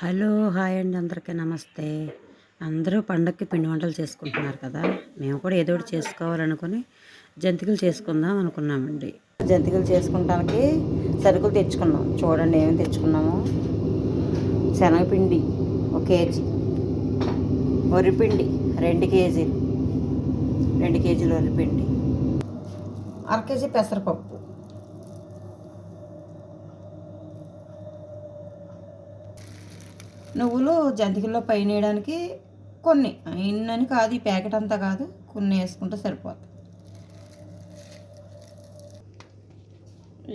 Hello hi అండి అందరికీ నమస్తే. అందరూ పండగకి పిండి వంటలు చేసుకుంటున్నారు కదా. మేము కూడా ఏదో ఒకటి చేసుకోవాలనుకుని జంతికలు చేసుకుందాం అనుకున్నామండి. జంతికలు చేసుకుంటానికి సరుకులు తెచ్చుకున్నాం. చూడండి ఏమేమి తెచ్చుకున్నాము. శనగపిండి ఒక కేజీ. వరిపిండి రెండు కేజీలు. రెండు కేజీలు వరిపిండి. అర కేజీ పెసరపప్పు. నువ్వులు జంతికల్లో పైన వేయడానికి కొన్ని. ఇన్నని కాదు ఈ ప్యాకెట్ అంతా కాదు. కొన్ని వేసుకుంటే సరిపోతుంది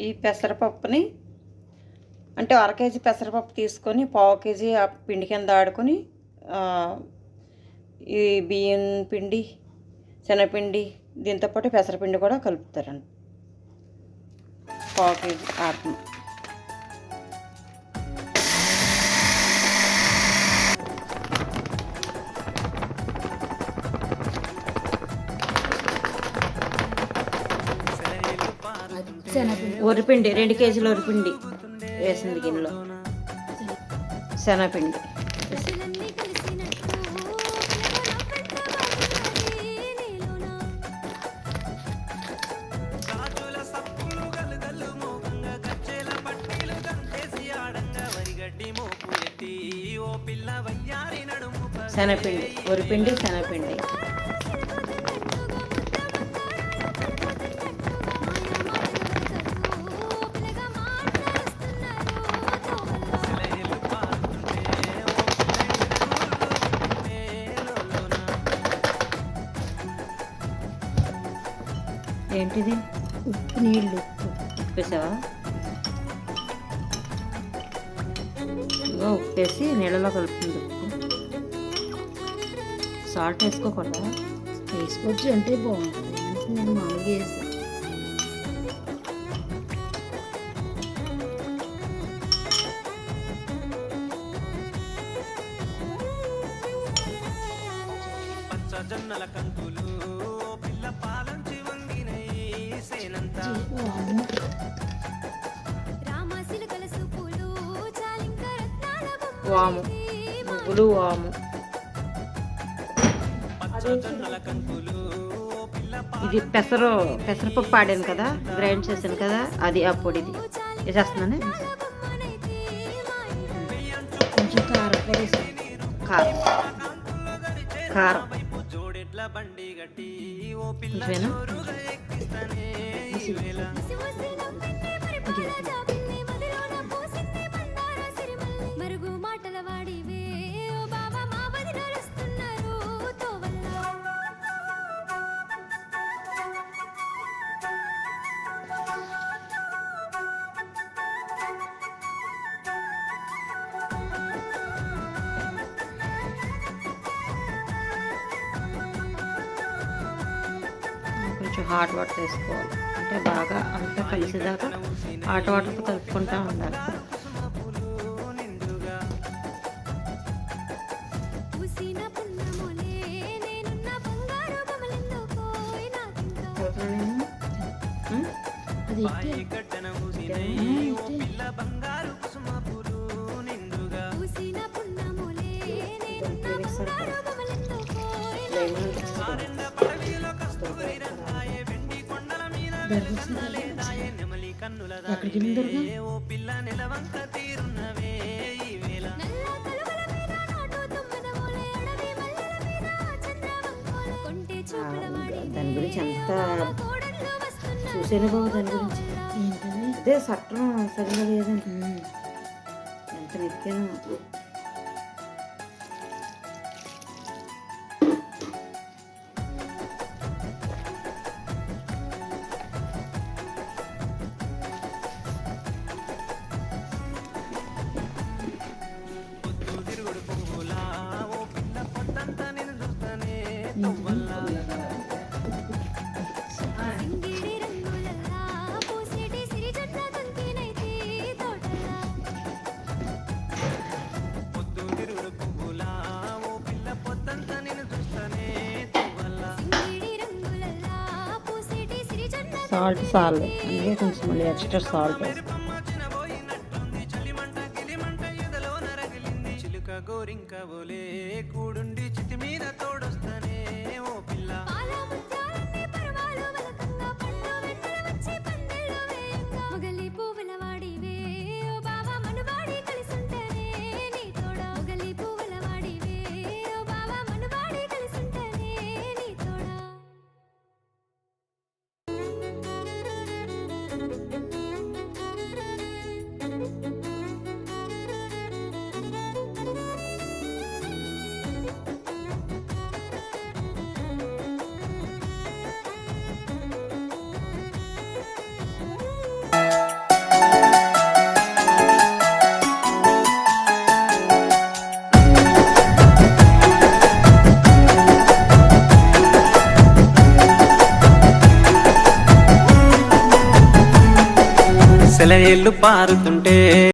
ఈ పెసరపప్పుని అంటే అర కేజీ పెసరపప్పు తీసుకొని పావు కేజీ ఆ పిండి కింద ఆడుకొని ఈ బియ్యం పిండి శనగపిండి దీంతో పాటు పెసరపిండి కూడా కలుపుతారండి. పావు కేజీ ఆడుతుంది వరిపిండి రెండు కేజీల వరిపిండి వేసింది గిన్నెలో. శనగపిండి. పశులన్నీ కలిసినట్టు నీలోనా ఏంటిది? ఉప్పు నీళ్ళు. ఉప్పేసావా? ఉప్పేసి నీళ్ళలో కలుపుతుంది ఉప్పు. సాల్ట్ వేసుకోకుండా వేసుకోవచ్చు అంటే బాగుంటుంది. నేను మామూలుగా వేసాను పచ్చ జొన్నల కంకులు. వాము. నువ్వులు వాము. ఇది పెసరు పెసరపప్పు ఆడాను కదా గ్రైండ్ చేశాను కదా అది ఆ పొడిది వేసేస్తున్నాను కొంచెం కారం కారం. కారం. బండి గట్టి ఓ పిల్ల కొంచెమేనా కొంచెం హాట్ వాటర్ వేసుకోవాలి. అంటే బాగా అంతా కలిసేదాకా హాట్ వాటర్తో కలుపుకుంటూ ఉండాలి. పూసిన అక్కడికి కొంటె చూపుల వాడివే దాని గురించి ఎంత కోడళ్ళు చూసాను బాబు దాని గురించి అదే సట్టం సరిగా లేదండి ఎంత నెక్కాను సాల్ట్ సాల్ట్. అందుకే కొంచెం మళ్ళీ ఎక్స్ట్రా సాల్ట్ వేస్తాం. మెరుపమ్మ గోరింక బోలే కూడుండి సెలయేళ్ళు పారుతుంటే